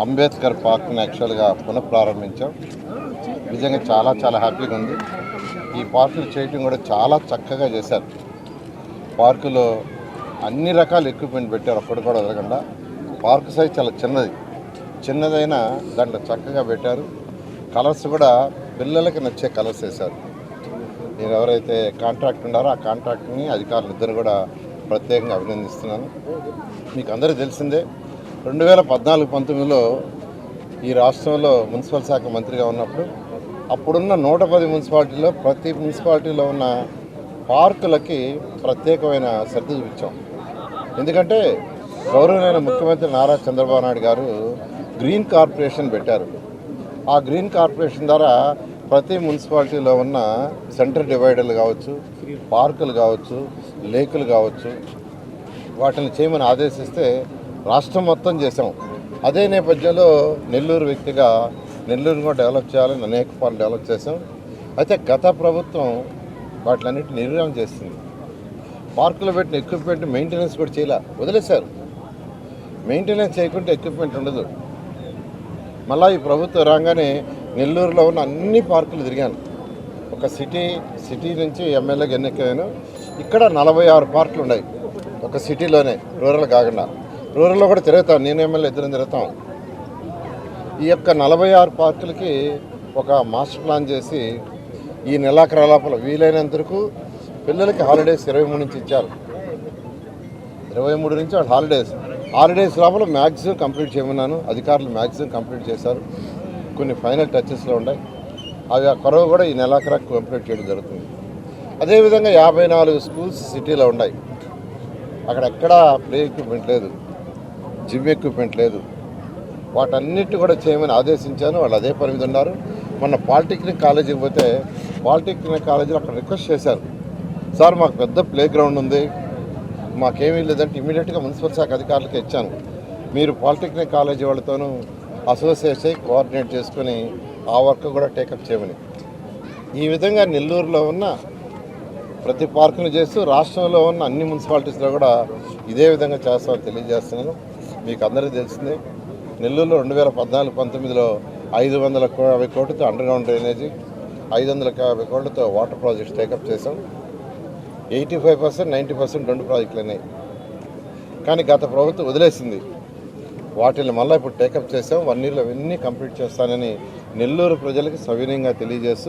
అంబేద్కర్ పార్క్ని యాక్చువల్గా పునఃప్రారంభించాం. నిజంగా చాలా చాలా హ్యాపీగా ఉంది. ఈ పార్కులు చేయటం కూడా చాలా చక్కగా చేశారు. పార్కులో అన్ని రకాల ఎక్విప్మెంట్ పెట్టారు అప్పుడు కూడా వదలకుండా. పార్క్ సైజ్ చాలా చిన్నది. చిన్నదైనా దాంట్లో చక్కగా పెట్టారు. కలర్స్ కూడా పిల్లలకి నచ్చే కలర్స్ వేశారు. నేను ఎవరైతే కాంట్రాక్ట్ ఉన్నారో ఆ కాంట్రాక్ట్ని అధికారులు ఇద్దరు కూడా ప్రత్యేకంగా అభినందిస్తున్నాను. మీకు అందరూ తెలిసిందే రెండు వేల పద్నాలుగు పంతొమ్మిదిలో ఈ రాష్ట్రంలో మున్సిపల్ శాఖ మంత్రిగా ఉన్నప్పుడు అప్పుడున్న నూట పది మున్సిపాలిటీలో ప్రతి మున్సిపాలిటీలో ఉన్న పార్కులకి ప్రత్యేకమైన శ్రద్ధ చూపించాం. ఎందుకంటే గౌరవమైన ముఖ్యమంత్రి నారా చంద్రబాబు నాయుడు గారు గ్రీన్ కార్పొరేషన్ పెట్టారు. ఆ గ్రీన్ కార్పొరేషన్ ద్వారా ప్రతి మున్సిపాలిటీలో ఉన్న సెంటర్ డివైడర్లు కావచ్చు పార్కులు కావచ్చు లేకులు కావచ్చు వాటిని చేయమని ఆదేశిస్తే రాష్ట్రం మొత్తం చేసాం అదే నేపథ్యంలో నెల్లూరు వ్యక్తిగా నెల్లూరు కూడా డెవలప్ చేయాలని అనేక పనులు డెవలప్ చేసాం అయితే గత ప్రభుత్వం వాటిలన్నిటిని నిర్వహణ చేస్తుంది పార్కులో పెట్టిన ఎక్విప్మెంట్ మెయింటెనెన్స్ కూడా చేయలే వదిలేశారు. మెయింటెనెన్స్ చేయకుంటే ఎక్విప్మెంట్ ఉండదు. మళ్ళీ ఈ ప్రభుత్వం రాగానే నెల్లూరులో ఉన్న అన్ని పార్కులు తిరిగాను. ఒక సిటీ సిటీ నుంచి ఎమ్మెల్యేగా ఎన్నికైనా ఇక్కడ నలభై ఆరు పార్కులు ఉన్నాయి. ఒక సిటీలోనే రూరల్ కాకుండా. రూరల్లో కూడా తిరుగుతాం. నేను ఎమ్మెల్యే ఇద్దరం తిరుగుతాం. ఈ యొక్క నలభై ఆరు పార్కులకి ఒక మాస్టర్ ప్లాన్ చేసి ఈ నెలాఖరు లోపల వీలైనంత వరకు పిల్లలకి హాలిడేస్ ఇరవై మూడు నుంచి ఇచ్చారు. ఇరవై మూడు నుంచి వాళ్ళ హాలిడేస్. హాలిడేస్ లోపల మ్యాక్సిమం కంప్లీట్ చేయమన్నాను. అధికారులు మ్యాక్సిమం కంప్లీట్ చేశారు. కొన్ని ఫైనల్ టచెస్లో ఉన్నాయి. అవి ఆ కొరవ కూడా ఈ నెలాఖరా కంప్లీట్ చేయడం జరుగుతుంది. అదేవిధంగా యాభై నాలుగు స్కూల్స్ సిటీలో ఉన్నాయి. అక్కడ ఎక్కడా ప్లే ఎక్విప్మెంట్ లేదు. జిమ్ ఎక్విప్మెంట్ లేదు. వాటన్నిటి కూడా చేయమని ఆదేశించాను. వాళ్ళు అదే పని మీద ఉన్నారు. మొన్న పాలిటెక్నిక్ కాలేజీకి పోతే పాలిటెక్నిక్ కాలేజీలో అక్కడ రిక్వెస్ట్ చేశారు. సార్ మాకు పెద్ద ప్లే గ్రౌండ్ ఉంది. మాకేమీ లేదంటే ఇమీడియట్గా మున్సిపల్ శాఖ అధికారులకు ఇచ్చాను. మీరు పాలిటెక్నిక్ కాలేజీ వాళ్ళతోనూ అసోసియేట్ కోఆర్డినేట్ చేసుకుని ఆ వర్క్ కూడా టేకప్ చేయమని. ఈ విధంగా నెల్లూరులో ఉన్న ప్రతి పార్కును చేస్తూ రాష్ట్రంలో ఉన్న అన్ని మున్సిపాలిటీస్లో కూడా ఇదే విధంగా చేస్తామని తెలియజేస్తున్నాను. మీకు అందరికీ తెలిసిందే నెల్లూరులో రెండు వేల పద్నాలుగు పంతొమ్మిదిలో ఐదు వందల కో- యాభై కోట్లతో అండర్ గ్రౌండ్ డ్రైనేజీ ఐదు వందల యాభై కోట్లతో వాటర్ ప్రాజెక్ట్స్ టేకప్ చేసాం eighty five percent ninety percent రెండు ప్రాజెక్టులు అయినాయి కానీ గత ప్రభుత్వం వదిలేసింది. వాటిని మళ్ళీ ఇప్పుడు టేకప్ చేసాం వన్ ఇయర్లో అవన్నీ కంప్లీట్ చేస్తానని నెల్లూరు ప్రజలకు సవినయంగా తెలియజేస్తూ